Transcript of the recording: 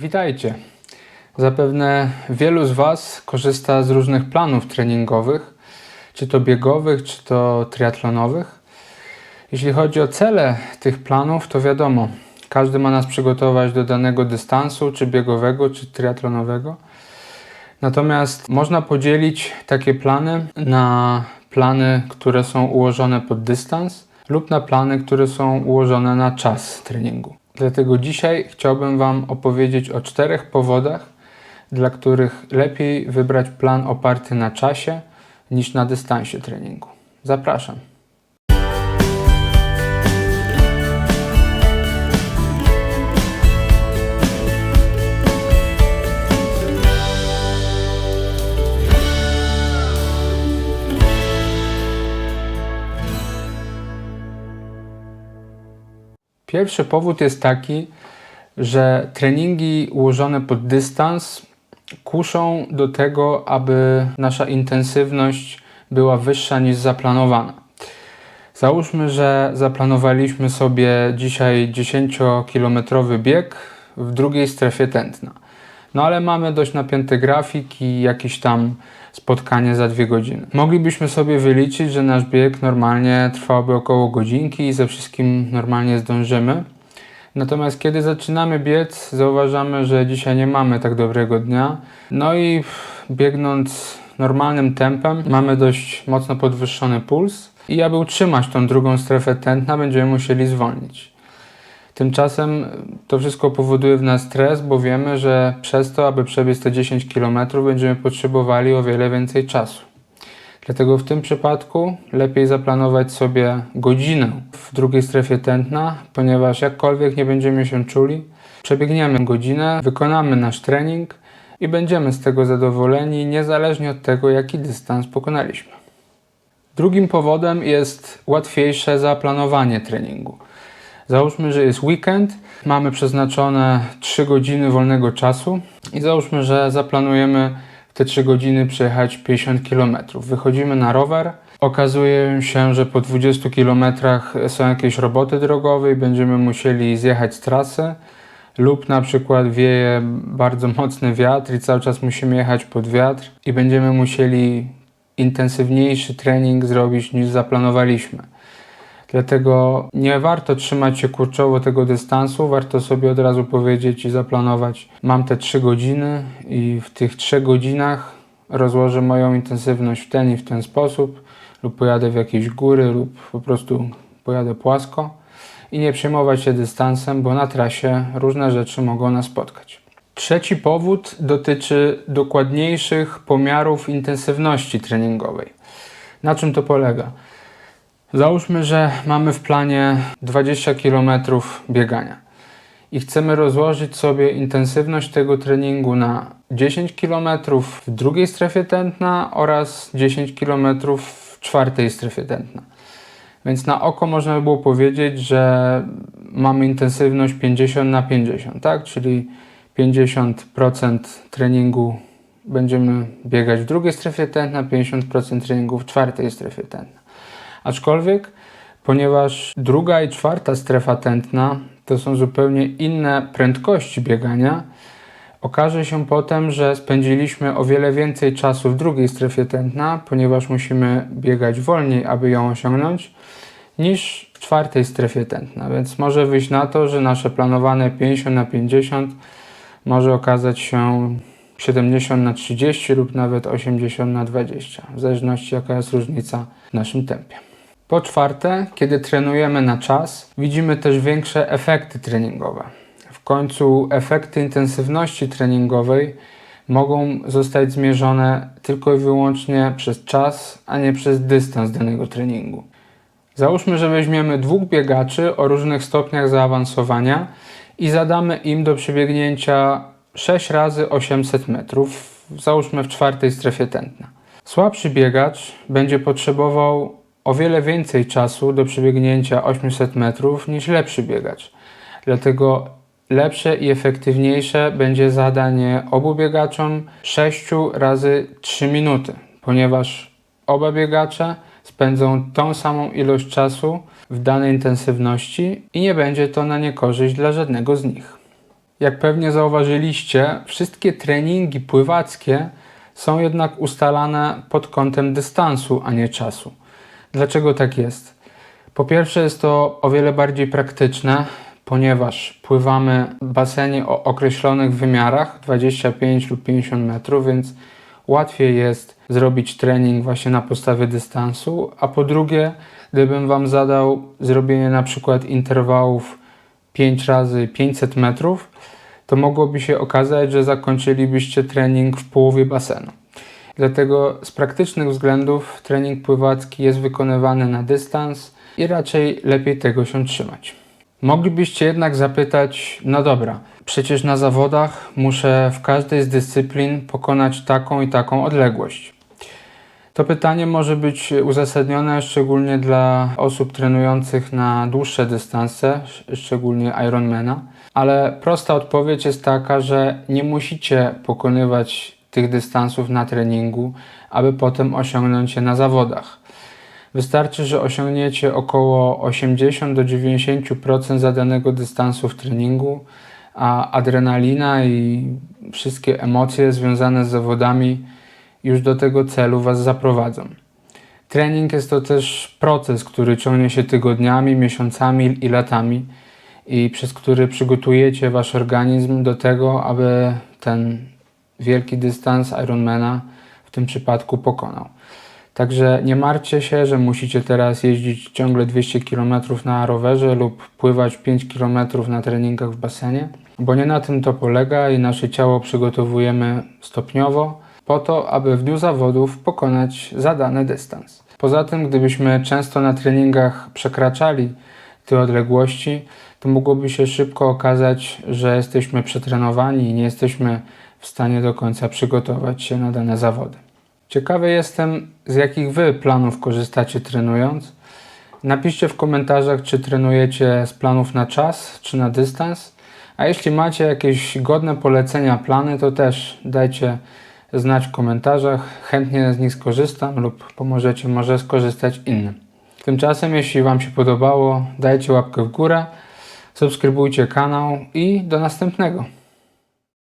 Witajcie. Zapewne wielu z Was korzysta z różnych planów treningowych, czy to biegowych, czy to triatlonowych. Jeśli chodzi o cele tych planów, to wiadomo, każdy ma nas przygotować do danego dystansu, czy biegowego, czy triatlonowego. Natomiast można podzielić takie plany na plany, które są ułożone pod dystans lub na plany, które są ułożone na czas treningu. Dlatego dzisiaj chciałbym Wam opowiedzieć o czterech powodach, dla których lepiej wybrać plan oparty na czasie niż na dystansie treningu. Zapraszam. Pierwszy powód jest taki, że treningi ułożone pod dystans kuszą do tego, aby nasza intensywność była wyższa niż zaplanowana. Załóżmy, że zaplanowaliśmy sobie dzisiaj 10-kilometrowy bieg w drugiej strefie tętna. No ale mamy dość napięty grafik i jakieś tam spotkanie za dwie godziny. Moglibyśmy sobie wyliczyć, że nasz bieg normalnie trwałby około godzinki i ze wszystkim normalnie zdążymy. Natomiast kiedy zaczynamy biec, zauważamy, że dzisiaj nie mamy tak dobrego dnia. No i biegnąc normalnym tempem, mamy dość mocno podwyższony puls i aby utrzymać tą drugą strefę tętna, będziemy musieli zwolnić. Tymczasem to wszystko powoduje w nas stres, bo wiemy, że przez to, aby przebiec te 10 km, będziemy potrzebowali o wiele więcej czasu. Dlatego w tym przypadku lepiej zaplanować sobie godzinę w drugiej strefie tętna, ponieważ jakkolwiek nie będziemy się czuli, przebiegniemy godzinę, wykonamy nasz trening i będziemy z tego zadowoleni, niezależnie od tego, jaki dystans pokonaliśmy. Drugim powodem jest łatwiejsze zaplanowanie treningu. Załóżmy, że jest weekend, mamy przeznaczone 3 godziny wolnego czasu i załóżmy, że zaplanujemy w te 3 godziny przejechać 50 km. Wychodzimy na rower, okazuje się, że po 20 km są jakieś roboty drogowe i będziemy musieli zjechać z trasy lub na przykład wieje bardzo mocny wiatr i cały czas musimy jechać pod wiatr i będziemy musieli intensywniejszy trening zrobić niż zaplanowaliśmy. Dlatego nie warto trzymać się kurczowo tego dystansu, warto sobie od razu powiedzieć i zaplanować. Mam te 3 godziny i w tych 3 godzinach rozłożę moją intensywność w ten i w ten sposób, lub pojadę w jakieś góry, lub po prostu pojadę płasko i nie przejmować się dystansem, bo na trasie różne rzeczy mogą nas spotkać. Trzeci powód dotyczy dokładniejszych pomiarów intensywności treningowej. Na czym to polega? Załóżmy, że mamy w planie 20 km biegania i chcemy rozłożyć sobie intensywność tego treningu na 10 km w drugiej strefie tętna oraz 10 km w czwartej strefie tętna. Więc na oko można by było powiedzieć, że mamy intensywność 50 na 50, tak? Czyli 50% treningu będziemy biegać w drugiej strefie tętna, 50% treningu w czwartej strefie tętna. Aczkolwiek, ponieważ druga i czwarta strefa tętna to są zupełnie inne prędkości biegania, okaże się potem, że spędziliśmy o wiele więcej czasu w drugiej strefie tętna, ponieważ musimy biegać wolniej, aby ją osiągnąć, niż w czwartej strefie tętna. Więc może wyjść na to, że nasze planowane 50 na 50 może okazać się 70 na 30 lub nawet 80 na 20, w zależności jaka jest różnica w naszym tempie. Po czwarte, kiedy trenujemy na czas, widzimy też większe efekty treningowe. W końcu efekty intensywności treningowej mogą zostać zmierzone tylko i wyłącznie przez czas, a nie przez dystans danego treningu. Załóżmy, że weźmiemy dwóch biegaczy o różnych stopniach zaawansowania i zadamy im do przebiegnięcia 6 razy 800 metrów, załóżmy w czwartej strefie tętna. Słabszy biegacz będzie potrzebował o wiele więcej czasu do przebiegnięcia 800 metrów niż lepszy biegacz. Dlatego lepsze i efektywniejsze będzie zadanie obu biegaczom 6 razy 3 minuty, ponieważ oba biegacze spędzą tą samą ilość czasu w danej intensywności i nie będzie to na niekorzyść dla żadnego z nich. Jak pewnie zauważyliście, wszystkie treningi pływackie są jednak ustalane pod kątem dystansu, a nie czasu. Dlaczego tak jest? Po pierwsze, jest to o wiele bardziej praktyczne, ponieważ pływamy w basenie o określonych wymiarach 25 lub 50 metrów, więc łatwiej jest zrobić trening właśnie na podstawie dystansu. A po drugie, gdybym Wam zadał zrobienie na przykład interwałów 5 razy 500 metrów, to mogłoby się okazać, że zakończylibyście trening w połowie basenu. Dlatego z praktycznych względów trening pływacki jest wykonywany na dystans i raczej lepiej tego się trzymać. Moglibyście jednak zapytać, no dobra, przecież na zawodach muszę w każdej z dyscyplin pokonać taką i taką odległość. To pytanie może być uzasadnione szczególnie dla osób trenujących na dłuższe dystanse, sz- szczególnie Ironmana, ale prosta odpowiedź jest taka, że nie musicie pokonywać tych dystansów na treningu, aby potem osiągnąć je na zawodach. Wystarczy, że osiągniecie około 80 do 90% zadanego dystansu w treningu, a adrenalina i wszystkie emocje związane z zawodami już do tego celu Was zaprowadzą. Trening jest to też proces, który ciągnie się tygodniami, miesiącami i latami i przez który przygotujecie Wasz organizm do tego, aby ten wielki dystans Ironmana w tym przypadku pokonał. Także nie martwcie się, że musicie teraz jeździć ciągle 200 km na rowerze lub pływać 5 km na treningach w basenie, bo nie na tym to polega i nasze ciało przygotowujemy stopniowo po to, aby w dniu zawodów pokonać zadany dystans. Poza tym, gdybyśmy często na treningach przekraczali te odległości, to mogłoby się szybko okazać, że jesteśmy przetrenowani i nie jesteśmy w stanie do końca przygotować się na dane zawody. Ciekawy jestem, z jakich Wy planów korzystacie trenując. Napiszcie w komentarzach, czy trenujecie z planów na czas, czy na dystans. A jeśli macie jakieś godne polecenia, plany, to też dajcie znać w komentarzach. Chętnie z nich skorzystam lub pomożecie może skorzystać innym. Tymczasem, jeśli Wam się podobało, dajcie łapkę w górę, subskrybujcie kanał i do następnego.